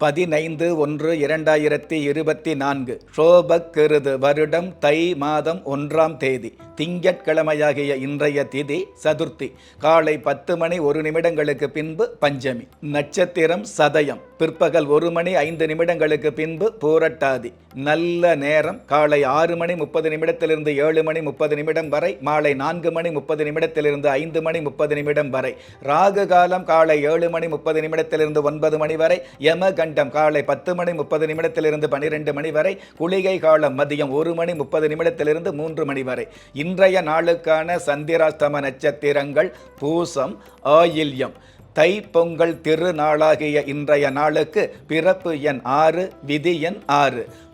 பதினைந்து ஒன்று இரண்டாயிரத்தி இருபத்தி நான்கு. ஷோபக் கிருது வருடம் தை மாதம் ஒன்றாம் தேதி. திங்கட்கிழமையாகிய இன்றைய திதி சதுர்த்தி. காலை பத்து மணி ஒரு நிமிடங்களுக்கு பின்பு பஞ்சமி. நட்சத்திரம் சதயம். பிற்பகல் ஒரு மணி ஐந்து நிமிடங்களுக்கு பின்பு பூரட்டாதி. நல்ல நேரம் காலை ஆறு மணி முப்பது நிமிடத்திலிருந்து ஏழு மணி முப்பது நிமிடம் வரை மாலை நான்கு மணி முப்பது நிமிடத்திலிருந்து ஐந்து மணி முப்பது நிமிடம் வரை. ராகு காலம் காலை ஏழு மணி முப்பது நிமிடத்திலிருந்து ஒன்பது மணி வரை யம கண்டம் காலை பத்து மணி முப்பது நிமிடத்திலிருந்து பனிரெண்டு மணி வரை குளிகை காலம் மதியம் ஒரு மணி முப்பது நிமிடத்திலிருந்து மூன்று மணி வரை. இன்றைய நாளுக்கான சந்திராஸ்தம நட்சத்திரங்கள் பூசம் ஆயில்யம். தை பொங்கல் திருநாளாகிய இன்றைய நாளுக்கு பிறப்பு எண் ஆறு விதி எண் ஆறு.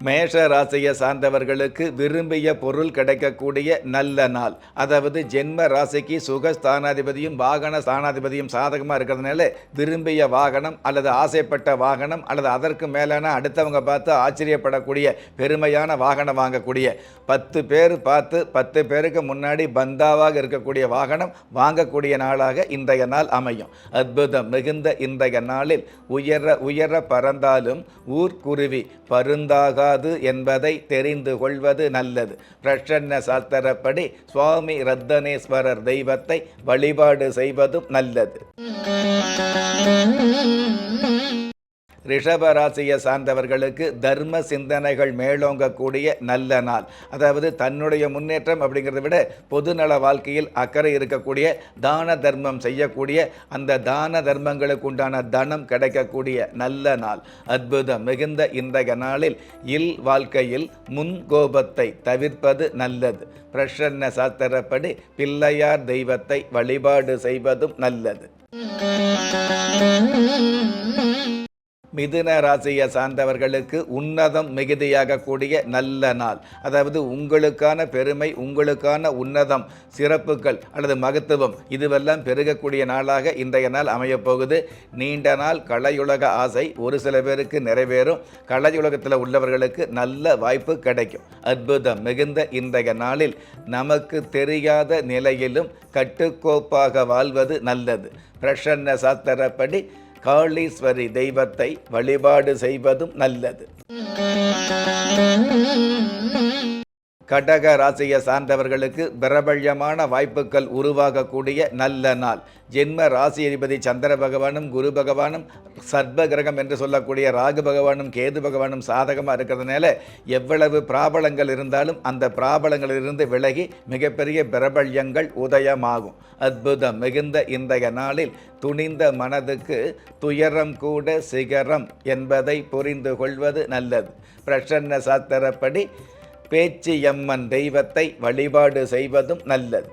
மேஷ ராசியை சார்ந்தவர்களுக்கு விரும்பிய பொருள் கிடைக்கக்கூடிய நல்ல நாள். அதாவது ஜென்ம ராசிக்கு சுக ஸ்தானாதிபதியும் வாகன ஸ்தானாதிபதியும் சாதகமாக இருக்கிறதுனால விரும்பிய வாகனம் அல்லது ஆசைப்பட்ட வாகனம் அல்லது அதற்கு மேலான அடுத்தவங்க பார்த்து ஆச்சரியப்படக்கூடிய பெருமையான வாகனம் வாங்கக்கூடிய பத்து பேர் பார்த்து பத்து பேருக்கு முன்னாடி பந்தாவாக இருக்கக்கூடிய வாகனம் வாங்கக்கூடிய நாளாக இன்றைய நாள் அமையும். அற்புதம் மிகுந்த இன்றைய நாளில் உயர உயர பறந்தாலும் ஊர்க்குருவி பருந்தாக கூடாது என்பதை தெரிந்து கொள்வது நல்லது. பிரசன்ன சாஸ்திரப்படி சுவாமி ரத்தனேஸ்வரர் தெய்வத்தை வழிபாடு செய்வதும் நல்லது. ரிஷபராசியை சார்ந்தவர்களுக்கு தர்ம சிந்தனைகள் மேலோங்கக்கூடிய நல்ல நாள். அதாவது தன்னுடைய முன்னேற்றம் அப்படிங்கிறத விட பொதுநல வாழ்க்கையில் அக்கறை இருக்கக்கூடிய தான தர்மம் செய்யக்கூடிய அந்த தான தர்மங்களுக்கு உண்டான தனம் கிடைக்கக்கூடிய நல்ல நாள். அற்புதம் மிகுந்த இன்றைய நாளில் இல் வாழ்க்கையில் முன் கோபத்தை தவிர்ப்பது நல்லது. பிரசன்ன சாஸ்திரப்படி பிள்ளையார் தெய்வத்தை வழிபாடு செய்வதும் நல்லது. Mm-hmm. மிதுன ராசியை சார்ந்தவர்களுக்கு உன்னதம் மிகுதியாகக்கூடிய நல்ல நாள். அதாவது உங்களுக்கான பெருமை உங்களுக்கான உன்னதம் சிறப்புகள் அல்லது மகத்துவம் இதுவெல்லாம் பெருகக்கூடிய நாளாக இன்றைய நாள் அமையப்போகுது. நீண்ட நாள் கலையுலக ஆசை ஒரு சில பேருக்கு நிறைவேறும். கலையுலகத்தில் உள்ளவர்களுக்கு நல்ல வாய்ப்பு கிடைக்கும். அற்புதம் மிகுந்த இன்றைய நாளில் நமக்கு தெரியாத நிலையிலும் கட்டுக்கோப்பாக வாழ்வது நல்லது. பிரசன்ன சாஸ்திரப்படி காளீஸ்வரி தெய்வத்தை வழிபாடு செய்வதும் நல்லது. கடக ராசியை சார்ந்தவர்களுக்கு பிரபல்யமான வாய்ப்புகள் உருவாகக்கூடிய நல்ல நாள். ஜென்ம ராசி அதிபதி சந்திர பகவானும் குரு பகவானும் சர்ப கிரகம் என்று சொல்லக்கூடிய ராகு பகவானும் கேது பகவானும் சாதகமாக இருக்கிறதுனால எவ்வளவு பிராபலங்கள் இருந்தாலும் அந்த பிராபலங்களிலிருந்து விலகி மிகப்பெரிய பிரபல்யங்கள் உதயமாகும். அற்புதம் மிகுந்த இன்றைய நாளில் துணிந்த மனதுக்கு துயரம் கூட சிகரம் என்பதை புரிந்து கொள்வது நல்லது. பிரசன்ன சாத்திரப்படி பேச்சியம்மன் தெய்வத்தை வழிபாடு செய்வதும் நல்லது.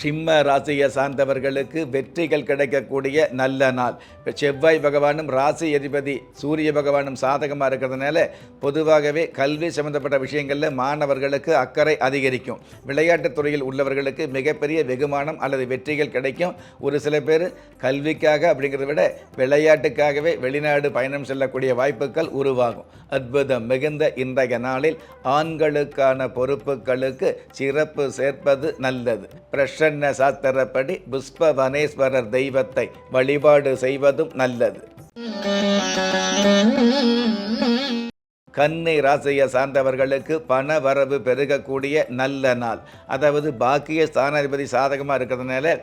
சிம்ம ராசியை சார்ந்தவர்களுக்கு வெற்றிகள் கிடைக்கக்கூடிய நல்ல நாள். இப்போ செவ்வாய் பகவானும் ராசி அதிபதி சூரிய பகவானும் சாதகமாக இருக்கிறதுனால பொதுவாகவே கல்வி சம்பந்தப்பட்ட விஷயங்களில் மாணவர்களுக்கு அக்கறை அதிகரிக்கும். விளையாட்டுத் துறையில் உள்ளவர்களுக்கு மிகப்பெரிய வெகுமானம் அல்லது வெற்றிகள் கிடைக்கும். ஒரு சில பேர் கல்விக்காக அப்படிங்கிறத விட விளையாட்டுக்காகவே வெளிநாடு பயணம் செல்லக்கூடிய வாய்ப்புகள் உருவாகும். அற்புதம் மிகுந்த இன்றைய நாளில் ஆண்களுக்கான பொறுப்புகளுக்கு சிறப்பு சேர்ப்பது நல்லது. பிரசன்ன சாஸ்திரப்படி புஷ்பவனேஸ்வரர் தெய்வத்தை வழிபாடு செய்வதும் நல்லது. கன்னி ராசியை சார்ந்தவர்களுக்கு பண வரவு பெருகக்கூடிய நல்ல நாள். அதாவது பாக்கிய ஸ்தானாதிபதி சாதகமாக இருக்கிறதுனால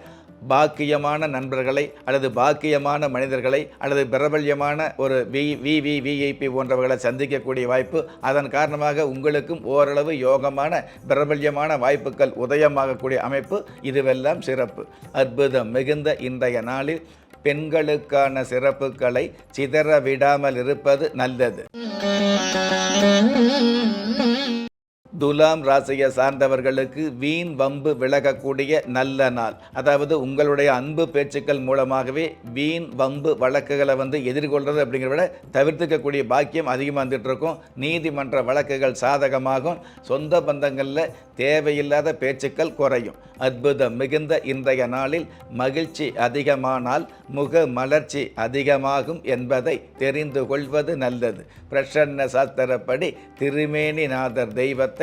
பாக்கியமான நண்பர்களை அல்லது பாக்கியமான மனிதர்களை அல்லது பிரபல்யமான ஒரு வி வி வி விஐபி போன்றவர்களை சந்திக்கக்கூடிய வாய்ப்பு அதன் காரணமாக உங்களுக்கும் ஓரளவு யோகமான பிரபல்யமான வாய்ப்புகள் உதயமாகக்கூடிய அமைப்பு இதுவெல்லாம் சிறப்பு. அற்புதம் மிகுந்த இன்றைய நாளில் பெண்களுக்கான சிறப்புகளை சிதற விடாமல் இருப்பது நல்லது. துலாம் ராசியை சார்ந்தவர்களுக்கு வீண் வம்பு விலகக்கூடிய நல்ல நாள். அதாவது உங்களுடைய அன்பு பேச்சுக்கள் மூலமாகவே வீண் வம்பு வழக்குகளை வந்து எதிர்கொள்கிறது அப்படிங்கிறத விட தவிர்த்துக்கக்கூடிய பாக்கியம் அதிகமாக வந்துட்டு இருக்கும் நீதிமன்ற வழக்குகள் சாதகமாகும். சொந்த பந்தங்களில் தேவையில்லாத பேச்சுக்கள் குறையும். அற்புதம் மிகுந்த இன்றைய நாளில் மகிழ்ச்சி அதிகமானால் முக மலர்ச்சி அதிகமாகும் என்பதை தெரிந்து கொள்வது நல்லது. பிரசன்ன சாஸ்திரப்படி திருமேனிநாதர் தெய்வத்தை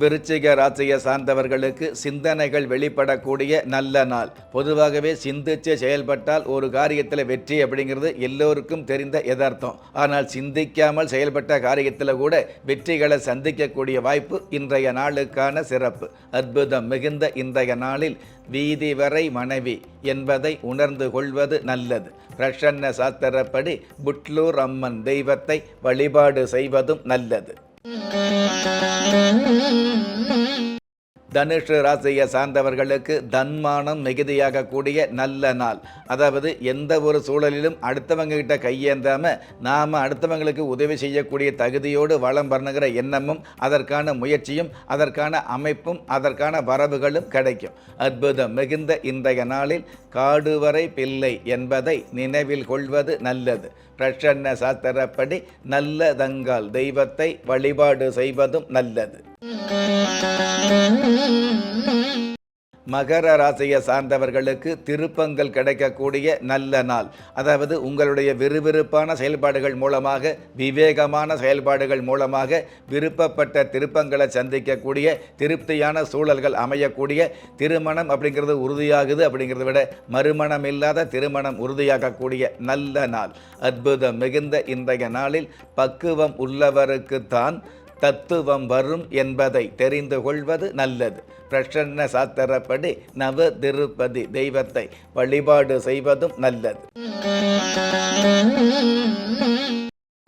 விருச்சிக ராசியை சார்ந்தவர்களுக்கு சிந்தனைகள் வெளிப்படக்கூடிய நல்ல நாள். பொதுவாகவே சிந்திச்சு செயல்பட்டால் ஒரு காரியத்தில் வெற்றி அப்படிங்கிறது எல்லோருக்கும் தெரிந்த எதார்த்தம் ஆனால் சிந்திக்காமல் செயல்பட்ட காரியத்தில் கூட வெற்றிகளை சந்திக்கக்கூடிய வாய்ப்பு இன்றைய நாளுக்கான சிறப்பு. அற்புதம் மிகுந்த இன்றைய நாளில் வீதி வரை மனைவி என்பதை உணர்ந்து கொள்வது நல்லது. பிரசன்ன சாஸ்திரப்படி புட்லூர் அம்மன் தெய்வத்தை வழிபாடு செய்வதும் நல்லது. தனுஷ் ராசியை சார்ந்தவர்களுக்கு தன்மானம் மிகுதியாக கூடிய நல்ல நாள். அதாவது எந்த ஒரு சூழலிலும் அடுத்தவங்க கிட்ட கையேந்தாம நாம அடுத்தவங்களுக்கு உதவி செய்யக்கூடிய தகுதியோடு வளம் வரணுங்கிற எண்ணமும் அதற்கான முயற்சியும் அதற்கான அமைப்பும் அதற்கான வரவுகளும் கிடைக்கும். அற்புதம் மிகுந்த இன்றைய நாளில் காடுவரை பிள்ளை என்பதை நினைவில் கொள்வது நல்லது. பிரசன்ன சாஸ்திரப்படி நல்லதங்கால் தெய்வத்தை வழிபாடு செய்வதும் நல்லது. மகர ராசியை சார்ந்தவர்களுக்கு திருப்பங்கள் கிடைக்கக்கூடிய நல்ல நாள். அதாவது உங்களுடைய விறுவிறுப்பான செயல்பாடுகள் மூலமாக விவேகமான செயல்பாடுகள் மூலமாக விருப்பப்பட்ட திருப்பங்களை சந்திக்கக்கூடிய திருப்தியான சூழல்கள் அமையக்கூடிய திருமணம் அப்படிங்கிறது உறுதியாகுது அப்படிங்கிறத விட மறுமணம் இல்லாத திருமணம் உறுதியாகக்கூடிய நல்ல நாள். அற்புதம் மிகுந்த இன்றைய நாளில் பக்குவம் உள்ளவருக்குத்தான் தத்துவம் வரும் என்பதை தெரிந்து கொள்வது நல்லது. பிரசன்ன சாத்திரப்படி நவ திருப்பதி தெய்வத்தை வழிபாடு செய்வதும் நல்லது.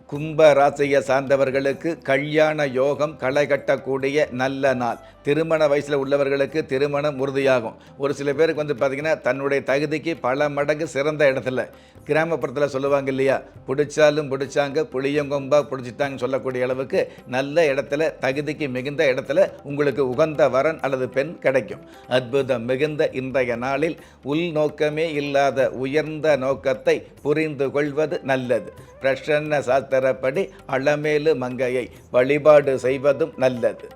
கும்ப ராசியை சார்ந்தவர்களுக்கு கல்யாண யோகம் களை கட்டக்கூடிய நல்ல நாள். திருமண வயசில் உள்ளவர்களுக்கு திருமணம் உறுதியாகும். ஒரு சில பேருக்கு வந்து பார்த்திங்கன்னா தன்னுடைய தகுதிக்கு பல மடங்கு சிறந்த இடத்துல. கிராமப்புறத்தில் சொல்லுவாங்க இல்லையா? பிடிச்சாலும் பிடிச்சாங்க புளியங்கொம்பா பிடிச்சிட்டாங்கன்னு சொல்லக்கூடிய அளவுக்கு நல்ல இடத்துல தகுதிக்கு மிகுந்த இடத்துல உங்களுக்கு உகந்த வரன் அல்லது பெண் கிடைக்கும். அற்புதம் மிகுந்த இன்றைய நாளில் உள்நோக்கமே இல்லாத உயர்ந்த நோக்கத்தை புரிந்து கொள்வது நல்லது. பிரசன்ன சாஸ்திரப்படி அளமேலு மங்கையை வழிபாடு செய்வதும் நல்லது.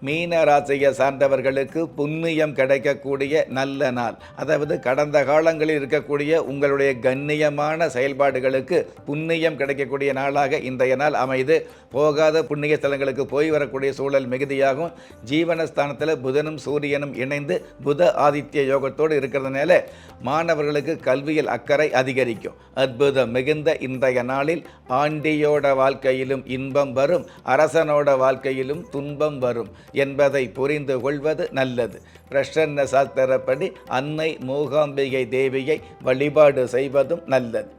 மீன ராசியை சார்ந்தவர்களுக்கு புண்ணியம் கிடைக்கக்கூடிய நல்ல நாள். அதாவது கடந்த காலங்களில் இருக்கக்கூடிய உங்களுடைய கண்ணியமான செயல்பாடுகளுக்கு புண்ணியம் கிடைக்கக்கூடிய நாளாக இன்றைய நாள் அமைது. போகாத புண்ணிய ஸ்தலங்களுக்கு போய் வரக்கூடிய சூழல் மிகுதியாகும். ஜீவனஸ்தானத்தில் புதனும் சூரியனும் இணைந்து புத ஆதித்ய யோகத்தோடு இருக்கிறதுனால மாணவர்களுக்கு கல்வியில் அக்கறை அதிகரிக்கும். அற்புதம் மிகுந்த இன்றைய நாளில் ஆண்டியோட வாழ்க்கையிலும் இன்பம் வரும். அரசனோட வாழ்க்கையிலும் துன்பம் வரும். என்பதை புரிந்து கொள்வது நல்லது. பிரசன்ன சாஸ்திரப்படி அன்னை மூகாம்பிகை தேவியை வழிபாடு செய்வதும் நல்லது.